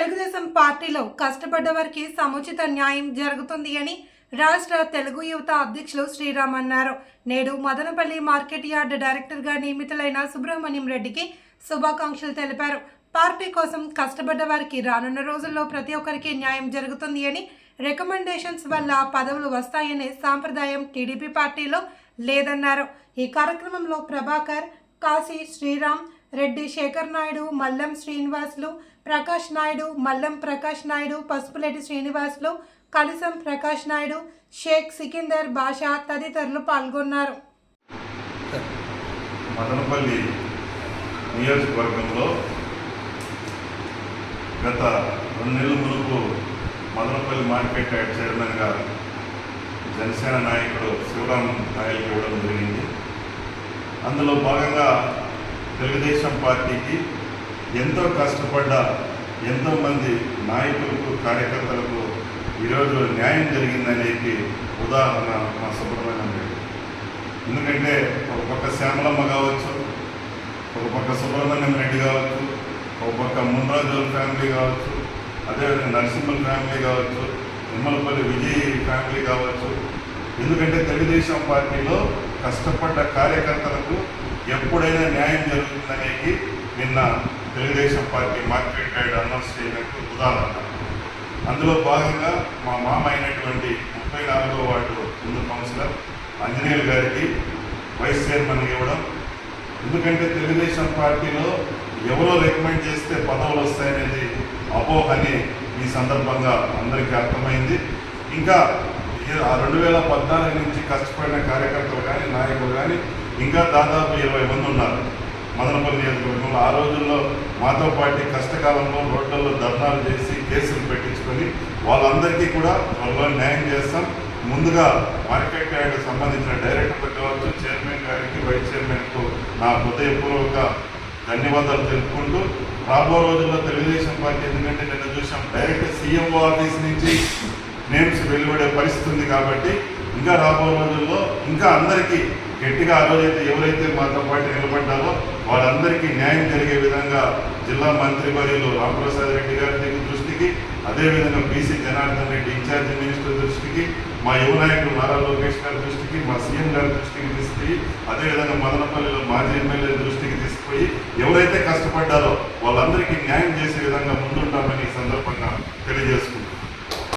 తెలుగుదేశం పార్టీలో కష్టపడ్డ వారికి సముచిత న్యాయం జరుగుతుంది అని రాష్ట్ర తెలుగు యువత అధ్యక్షులు శ్రీరామ్ అన్నారు. నేడు మదనపల్లి మార్కెట్ యార్డ్ డైరెక్టర్గా నియమితులైన సుబ్రహ్మణ్యం రెడ్డికి శుభాకాంక్షలు తెలిపారు. పార్టీ కోసం కష్టపడ్డ వారికి రానున్న రోజుల్లో ప్రతి ఒక్కరికి న్యాయం జరుగుతుంది అని రికమెండేషన్స్ వల్ల పదవులు వస్తాయనే సాంప్రదాయం టీడీపీ పార్టీలో లేదన్నారు. ఈ కార్యక్రమంలో ప్రభాకర్ కాశీ శ్రీరామ్ రెడ్డి శేఖర్ నాయుడు మల్లం శ్రీనివాసులు ప్రకాష్ నాయుడు మల్లం ప్రకాష్ నాయుడు పసుపులేటి శ్రీనివాసులు కలిసం ప్రకాష్ నాయుడు షేక్ సికిందర్ బాషా తదితరులు పాల్గొన్నారు. మదనపల్లి నియోజకవర్గంలో గత రెండు నెలల మునుపు మదనపల్లి మార్కెట్ యార్డ్ చైర్మన్గా జనసేన నాయకుడు శివరాం నాయకు ఇవ్వడం జరిగింది. అందులో భాగంగా తెలుగుదేశం పార్టీకి ఎంతో కష్టపడ్డ ఎంతోమంది నాయకులకు కార్యకర్తలకు ఈరోజు న్యాయం జరిగిందనేది ఉదాహరణ మా సుబ్రహ్మణ్యం రెడ్డి ఎందుకంటే ఒక పక్క శ్యామలమ్మ కావచ్చు ఒక పక్క సుబ్రహ్మణ్యం రెడ్డి కావచ్చు ఒక పక్క మున్రాజుల ఫ్యామిలీ కావచ్చు అదేవిధంగా నరసింహుల ఫ్యామిలీ కావచ్చు నిమ్మలపల్లి విజయ్ ఫ్యామిలీ కావచ్చు. ఎందుకంటే తెలుగుదేశం పార్టీలో కష్టపడ్డ కార్యకర్తలకు ఎప్పుడైనా న్యాయం జరుగుతుందనేది నిన్న Telugu Desam party market guide announce చేయడానికి ఉదాహరణ. అందులో భాగంగా మా మామ అయినటువంటి ముప్పై నాలుగో వార్డు ముందు కౌన్సిలర్ ఆంజనేయులు గారికి వైస్ చైర్మన్ ఇవ్వడం. ఎందుకంటే తెలుగుదేశం పార్టీలో ఎవరో రికమెండ్ చేస్తే పదవులు వస్తాయనేది అపోహని ఈ సందర్భంగా అందరికీ అర్థమైంది. ఇంకా ఆ రెండు వేల పద్నాలుగు నుంచి కష్టపడిన కార్యకర్తలు కానీ నాయకులు కానీ ఇంకా దాదాపు ఇరవై మంది ఉన్నారు. మదనపల్లి నియోజకవర్గంలో ఆ రోజుల్లో మాతో పాటు కష్టకాలంలో రోడ్లలో ధర్నాలు చేసి కేసులు పెట్టించుకొని వాళ్ళందరికీ కూడా వాళ్ళ న్యాయం చేస్తాం. ముందుగా మార్కెట్ యార్డ్ సంబంధించిన డైరెక్టర్ కావచ్చు చైర్మన్ గారికి వైస్ చైర్మన్కు నా హృదయపూర్వక ధన్యవాదాలు తెలుపుకుంటూ రాబో రోజుల్లో తెలుగుదేశం పార్టీ ఎందుకంటే నిన్న చూసాం డైరెక్ట్ సీఎంఓ ఆఫీస్ నుంచి నేమ్స్ వెలువడే పరిస్థితి ఉంది కాబట్టి ఇంకా రాబో రోజుల్లో ఇంకా అందరికీ గట్టిగా ఆ రోజైతే ఎవరైతే మాతో పాటు నిలబడ్డారో వాళ్ళందరికీ న్యాయం జరిగే విధంగా జిల్లా మంత్రి వర్యులు రామప్రసాద్ రెడ్డి గారి దృష్టికి అదేవిధంగా BC Janardhan Reddy incharge minister దృష్టికి మా యువ నాయకుడు నారా లోకేష్ గారి దృష్టికి మా సీఎం గారి దృష్టికి తీసుకుపోయి అదేవిధంగా మదనపల్లిలో మాజీ ఎమ్మెల్యే దృష్టికి తీసుకుపోయి ఎవరైతే కష్టపడ్డారో వాళ్ళందరికీ న్యాయం చేసే